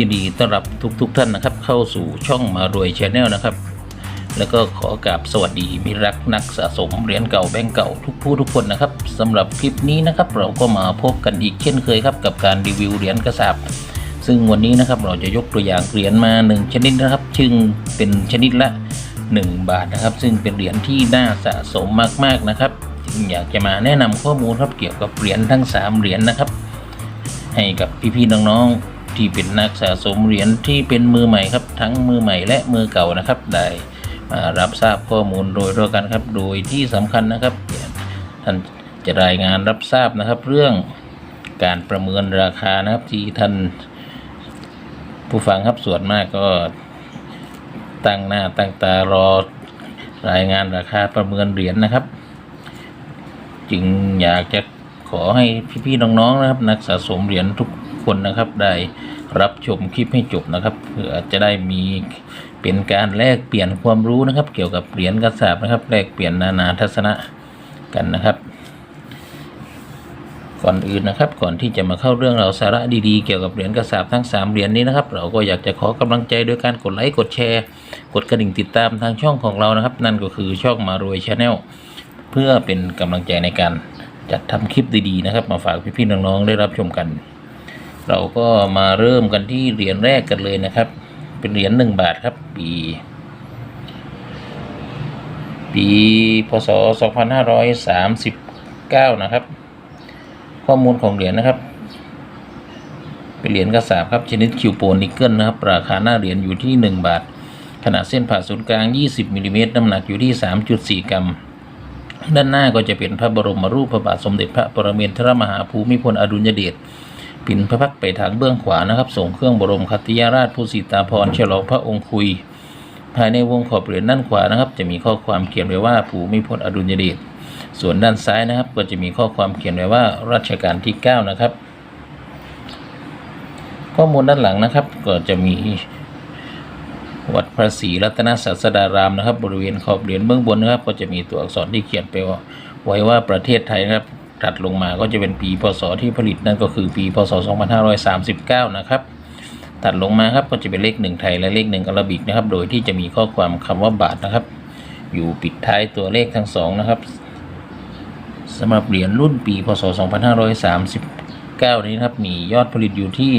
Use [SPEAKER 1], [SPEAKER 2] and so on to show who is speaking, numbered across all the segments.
[SPEAKER 1] ยินดีต้อนรับทุกๆทท่านนะครับ เข้าสู่ช่องมารวยชาแนลนะครับ แล้วก็ขอกราบสวัสดีมิรักนักสะสมเหรียญเก่าแบงก์เก่าทุกผู้ทุกคนนะครับสำหรับคลิปนี้นะครับ เราก็มาพบกันอีกเช่นเคยครับ กับการรีวิวเหรียญกระสาบซึ่งวันนี้นะครับเราจะยกตัวอย่างเหรียญมาหนึ่งชนิดนะครับซึ่งเป็นชนิดละ 1 บาทนะครับ ซึ่งเป็นเหรียญที่น่าสะสมมากๆนะครับอยากจะมาแนะนำข้อมูลครับเกี่ยวกับเหรียญทั้ง 3 เหรียญนะครับ ให้กับพี่ๆน้องๆ ที่เป็นนักสะสมเหรียญที่เป็นมือใหม่ครับ ทั้งมือใหม่และมือเก่านะครับ ได้มารับทราบข้อมูลโดยทั่วกันครับ โดยที่สำคัญนะครับท่านจะรายงานรับทราบนะครับ เรื่องการประเมินราคานะครับที่ท่านผู้ฟังครับส่วนมากก็ตั้งหน้าตั้งตารอรายงานราคาประเมินเหรียญนะครับ จึงอยากจะขอให้พี่ๆน้องๆนะครับ นักสะสมเหรียญทุก คนนะครับ ได้รับชมคลิปให้จบนะครับเพื่อจะได้มีเป็นการแลกเปลี่ยนความรู้นะครับ เกี่ยวกับเหรียญกระสาบนะครับ แลกเปลี่ยนนานาทัศนะกันนะครับ ก่อนอื่นนะครับ ก่อนที่จะมาเข้าเรื่องเราวสาระดีๆ เกี่ยวกับเหรียญกระสาบทั้ง 3เหรียญนี้นะครับ เราก็อยากจะขอกำลังใจโดยการกดไลค์กดแชร์ กดกระดิ่งติดตามทางช่องของเรานะครับ นั่นก็คือช่องมารวยชาแนลเพื่อเป็นกำลังใจในการจัดทำคลิปดีๆนะครับ มาฝากพี่ๆน้องๆได้รับชมกัน เราก็มาเริ่มกันที่เหรียญแรกกันเลยนะครับ เป็นเหรียญหนึ่งบาทครับ ปี ปีพศ 2539 นะครับ ข้อมูลของเหรียญนะครับ เป็นเหรียญกระสาบครับชนิดคิวโปนิกเกิลนะครับ ราคาหน้าเหรียญอยู่ที่ 1 บาท ขนาดเส้นผ่าศูนย์กลาง 20มิลลิเมตรน้ำหนักอยู่ที่ 3.4 กรัมด้านหน้าก็จะเป็นพระบรมรูปพระบาทสมเด็จพระปรเมนทรมหาภูมิพลอดุลยเดช ปิ่นพระพักตร์ไปทางเบื้องขวานะครับ ส่งเครื่องบรมคติยาราชผู้สิตาพรฉลองพระองค์คุย ภายในวงขอบเหรียญด้านขวานะครับ จะมีข้อความเขียนไว้ว่าภูมิพลอดุลยเดชส่วนด้านซ้ายนะครับ ก็จะมีข้อความเขียนไว้ว่ารัชกาลที่ 9 นะครับ ข้อมูลด้านหลังนะครับ ก็จะมีวัดพระศรีรัตนศาสดารามนะครับ บริเวณขอบเหรียญเบื้องบนนะครับ ก็จะมีตัวอักษรที่เขียนไปว่าไว้ว่าประเทศไทยนะครับ ถัดลงมาก็จะเป็นปีพศที่ผลิตนั่นก็คือปีพศ 2539 นะครับถัดลงมาครับก็จะเป็นเลขหนึ่งไทยและเลขหนึ่งอาราบิกนะครับ โดยที่จะมีข้อความคำว่าบาทนะครับ อยู่ปิดท้ายตัวเลขทั้งสองนะครับสำหรับเหรียญรุ่นปีพศ 2539 นี้นะครับ มียอดผลิตอยู่ที่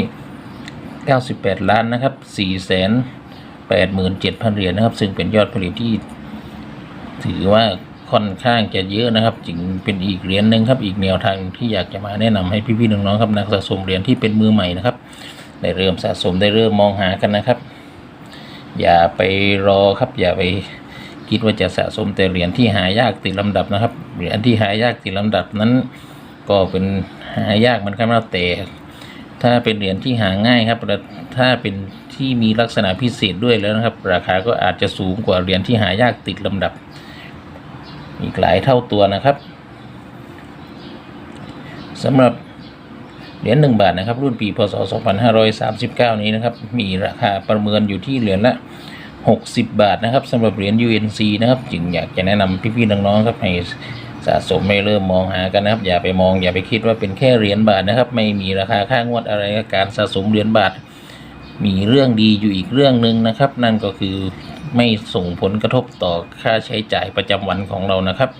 [SPEAKER 1] 98 ล้านนะครับ 487,000 เหรียญนะครับ ซึ่งเป็นยอดผลิตที่ถือว่า ค่อนข้างจะเยอะนะครับ จึงเป็นอีกเหรียญหนึ่งครับ อีกแนวทางที่อยากจะมาแนะนำให้พี่ๆน้องๆครับนักสะสมเหรียญที่เป็นมือใหม่นะครับได้เริ่มสะสมได้เริ่มมองหากันนะครับ อย่าไปรอครับ อย่าไปคิดว่าจะสะสมแต่เหรียญที่หายากติดลำดับนะครับเหรียญที่หายากติดลำดับนั้น ก็เป็นหายากเหมันครับนะแต่ถ้าเป็นเหรียญที่หาง่ายครับและถ้าเป็นที่มีลักษณะพิเศษด้วยแล้วนะครับ ราคาก็อาจจะสูงกว่าเหรียญที่หายากติดลำดับ อีกหลายเท่าตัวนะครับสำหรับเหรียญหนึ่งบาทนะครับ รุ่นปีพศ 2539 นี้นะครับ มีราคาประเมินอยู่ที่เหรียญละ 60 บาทนะครับสำหรับเหรียญ UNC นะครับ จึงอยากจะแนะนำพี่ๆน้องๆครับให้สะสมไม่เริ่มมองหากันนะครับ อย่าไปมองอย่าไปคิดว่าเป็นแค่เหรียญบาทนะครับ ไม่มีราคาค่างวดอะไรการสะสมเหรียญบาท มีเรื่องดีอยู่อีกเรื่องหนึ่งนะครับ นั่นก็คือ ไม่ส่งผลกระทบต่อค่าใช้จ่ายประจำวันของเรานะครับ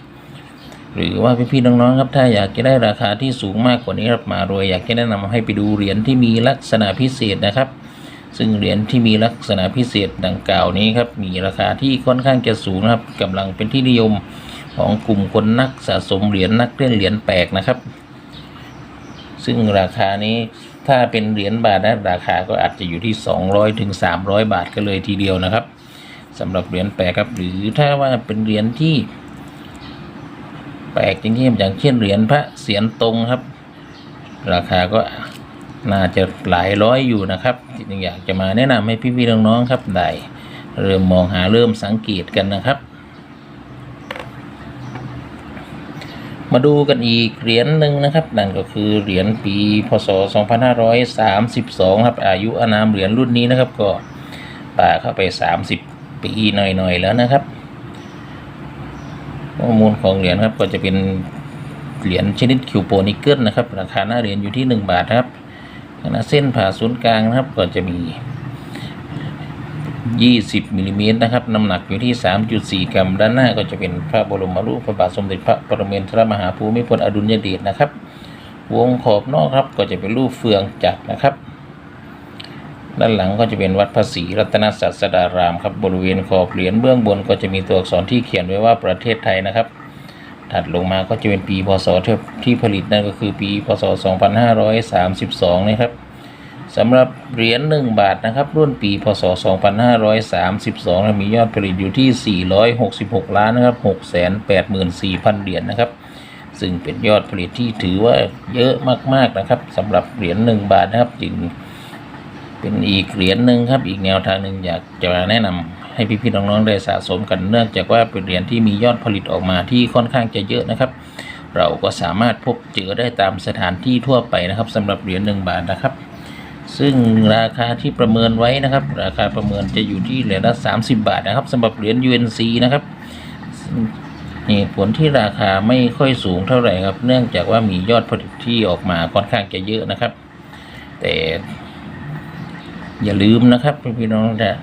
[SPEAKER 1] หรือว่าพี่ๆน้องๆครับถ้าอยากจะได้ราคาที่สูงมากกว่านี้ครับมารวยอยากจะแนะนำให้ไปดูเหรียญที่มีลักษณะพิเศษนะครับ ซึ่งเหรียญที่มีลักษณะพิเศษดังกล่าวนี้ครับมีราคาที่ค่อนข้างจะสูงนะครับกำลังเป็นที่นิยมของกลุ่มคนนักสะสมเหรียญนักเล่นเหรียญแปลกนะครับ ซึ่งราคานี้ถ้าเป็นเหรียญบาทนะราคาก็อาจจะอยู่ที่ 200ถึง300 บาทก็เลยทีเดียวนะครับ สำหรับเหรียญแปลกครับ หรือถ้าว่าเป็นเหรียญที่ แปลกจริงๆอย่างเช่นเหรียญพระเสียรตรงครับ ราคาก็น่าจะหลายร้อยอยู่นะครับจึงอยากจะมาแนะนำให้พี่ๆน้องๆครับได้เริ่มมองหาเริ่มสังเกตกันนะครับ มาดูกันอีกเหรียญหนึ่งนะครับ นั่นก็คือเหรียญปีพศ 2532 ครับ อายุอานามเหรียญรุ่นนี้นะครับ ก็ป่าเข้าไป 30 ปีหน่อยๆแล้วนะครับ ข้อมูลของเหรียญครับก็จะเป็นเหรียญชนิดคิวโปนิกเกิลนะครับ ราคาหน้าเหรียญอยู่ที่ 1 บาทครับขณะเส้นผ่าศูนย์กลางนะครับก็จะมี 20มิลลิเมตรนะครับน้ำหนักอยู่ที่ 3.4 กรัม ด้านหน้าก็จะเป็นพระบรมรูปพระบาทสมเด็จพระปรเมนทรมหาภูมิพลอดุลยเดชนะครับ วงขอบนอกครับก็จะเป็นรูปเฟืองจักรนะครับ ด้านหลังก็จะเป็นวัดพระศรีรัตนศาสดารามครับบริเวณขอบเหรียญเบื้องบนก็จะมีตัวอักษรที่เขียนไว้ว่าประเทศไทยนะครับ ถัดลงมาก็จะเป็นปีพศที่ผลิตนั่นก็คือปีพศ 2532 นะครับสำหรับเหรียญ1บาทนะครับ รุ่นปีพศ 2532 มียอดผลิตอยู่ที่ 466 ล้านนะครับ 684,000 เหรียญนะครับ ซึ่งเป็นยอดผลิตที่ถือว่าเยอะมากๆนะครับสำหรับเหรียญ1บาทนะครับจึง เป็นอีกเหรียญหนึ่งครับ อีกแนวทางหนึ่งอยากจะแนะนำให้พี่ๆน้องๆได้สะสมกันเนื่องจากว่าเป็นเหรียญที่มียอดผลิตออกมาที่ค่อนข้างจะเยอะนะครับ เราก็สามารถพบเจอได้ตามสถานที่ทั่วไปนะครับสำหรับเหรียญหนึ่งบาทนะครับ ซึ่งราคาที่ประเมินไว้นะครับ ราคาประเมินจะอยู่ที่เหรียญละ30 บาทนะครับสำหรับเหรียญ UNC นะครับเหตุผลที่ราคาไม่ค่อยสูงเท่าไหร่ครับ เนื่องจากว่ามียอดผลิตที่ออกมาค่อนข้างจะเยอะนะครับ แต่ อย่าลืมนะครับพี่น้องนะ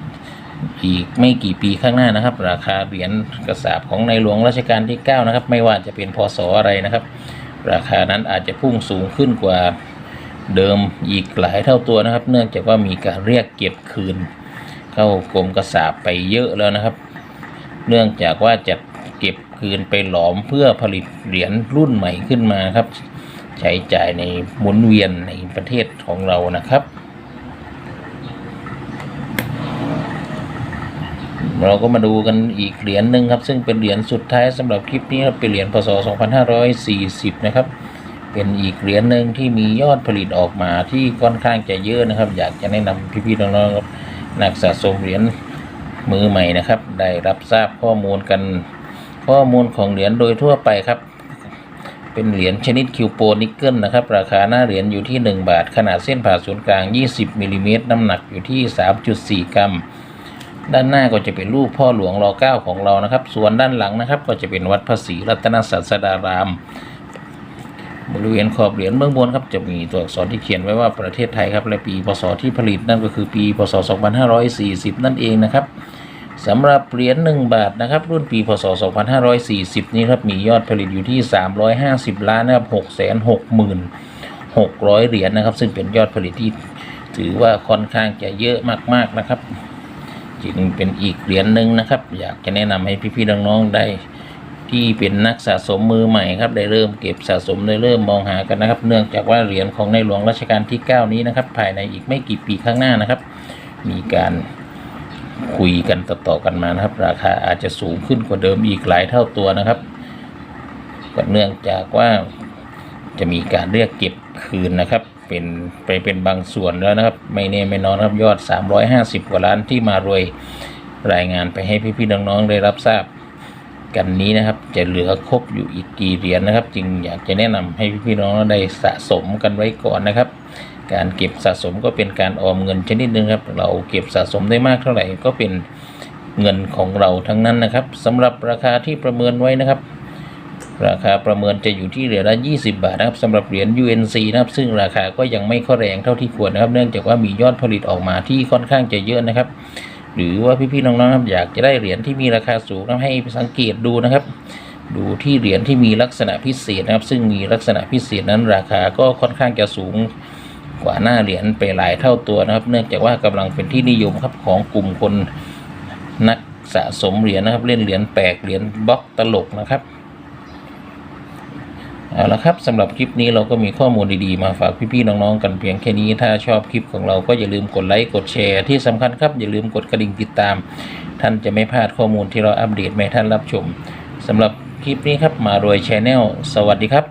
[SPEAKER 1] อีกไม่กี่ปีข้างหน้านะครับ ราคาเหรียญกระสาบของในหลวงรัชกาลที่ 9 นะครับ ไม่ว่าจะเป็นพศอะไรนะครับ ราคานั้นอาจจะพุ่งสูงขึ้นกว่าเดิมอีกหลายเท่าตัวนะครับ เนื่องจากว่ามีการเรียกเก็บคืน เข้ากรมกระสาบไปเยอะแล้วนะครับ เนื่องจากว่าจะเก็บคืนไปหลอมเพื่อผลิตเหรียญรุ่นใหม่ขึ้นมาครับ ใช้จ่ายในหมุนเวียนในประเทศของเรานะครับ เราก็มาดูกันอีกเหรียญหนึ่งครับ ซึ่งเป็นเหรียญสุดท้ายสำหรับคลิปนี้เป็นเหรียญพศ 2540 นะครับ เป็นอีกเหรียญหนึ่งที่มียอดผลิตออกมาที่ค่อนข้างจะเยอะนะครับ อยากจะแนะนำพี่ๆน้องๆนักสะสมเหรียญมือใหม่นะครับ ได้รับทราบข้อมูลกันข้อมูลของเหรียญโดยทั่วไปครับ เป็นเหรียญชนิดคิวโปนิกเกิลนะครับ ราคาหน้าเหรียญอยู่ที่ 1 บาท ขนาดเส้นผ่าศูนย์กลาง 20มิลลิเมตรน้ำหนักอยู่ที่ 3.4 กรัม ด้านหน้าก็จะเป็นรูปพ่อหลวงรอเก้าของเรานะครับ ส่วนด้านหลังนะครับ ก็จะเป็นวัดพระศรีรัตนศาสดาราม บริเวณขอบเหรียญเบื้องบนครับจะมีตัวอักษรที่เขียนไว้ว่าประเทศไทยครับและปีพศที่ผลิตนั่นก็คือปีพศ 2540 นั่นเองนะครับสำหรับเหรียญ1บาทนะครับ รุ่นปีพศ 2540 นี้ครับมียอดผลิตอยู่ที่ 350 ล้านนะครับ660,600 เหรียญนะครับ ซึ่งเป็นยอดผลิตที่ถือว่าค่อนข้างจะเยอะมากๆนะครับ จึงเป็นอีกเหรียญหนึ่งนะครับ อยากจะแนะนำให้พี่ๆน้องๆได้ ที่เป็นนักสะสมมือใหม่ครับได้เริ่มเก็บสะสมได้เริ่มมองหากันนะครับ เนื่องจากว่าเหรียญของในหลวงรัชกาลที่ 9 นี้นะครับ ภายในอีกไม่กี่ปีข้างหน้านะครับ มีการคุยกันต่อๆกันมานะครับ ราคาอาจจะสูงขึ้นกว่าเดิมอีกหลายเท่าตัวนะครับก็เนื่องจากว่าจะมีการเรียกเก็บคืนนะครับ เป็นไปเป็นบางส่วนแล้วนะครับ ไม่แน่ไม่นอนครับยอด 350 กว่าล้านที่มารวยรายงานไปให้พี่ๆน้องๆได้รับทราบกันนี้นะครับ จะเหลือครบอยู่อีกกี่เหรียญนะครับ จึงอยากจะแนะนำให้พี่ๆน้องๆได้สะสมกันไว้ก่อนนะครับ การเก็บสะสมก็เป็นการออมเงินชนิดหนึ่งครับ เราเก็บสะสมได้มากเท่าไหร่ก็เป็นเงินของเราทั้งนั้นนะครับสำหรับราคาที่ประเมินไว้นะครับ ราคาประเมินจะอยู่ที่เหรียญละ 20 บาทนะครับสำหรับเหรียญ UNC นะครับซึ่งราคาก็ยังไม่ค่อยแรงเท่าที่ควรนะครับ เนื่องจากว่ามียอดผลิตออกมาที่ค่อนข้างจะเยอะนะครับ หรือว่าพี่ๆน้องๆครับอยากจะได้เหรียญที่มีราคาสูงนะให้สังเกตดูนะครับ ดูที่เหรียญที่มีลักษณะพิเศษนะครับ ซึ่งมีลักษณะพิเศษนั้นราคาก็ค่อนข้างจะสูงกว่าหน้าเหรียญไปหลายเท่าตัวนะครับ เนื่องจากว่ากำลังเป็นที่นิยมครับของกลุ่มคนนักสะสมเหรียญนะครับ เล่นเหรียญแปลกเหรียญบล็อกตลกนะครับ เอาละครับสำหรับคลิปนี้เราก็มีข้อมูลดีๆ มาฝากพี่ๆน้องๆกันเพียงแค่นี้ถ้าชอบคลิปของเราก็อย่าลืมกดไลค์กดแชร์ที่สำคัญครับอย่าลืมกดกระดิ่งติดตาม ท่านจะไม่พลาดข้อมูลที่เราอัปเดตมาให้ท่านรับชมสำหรับคลิปนี้ครับมารวยชาแนลสวัสดีครับ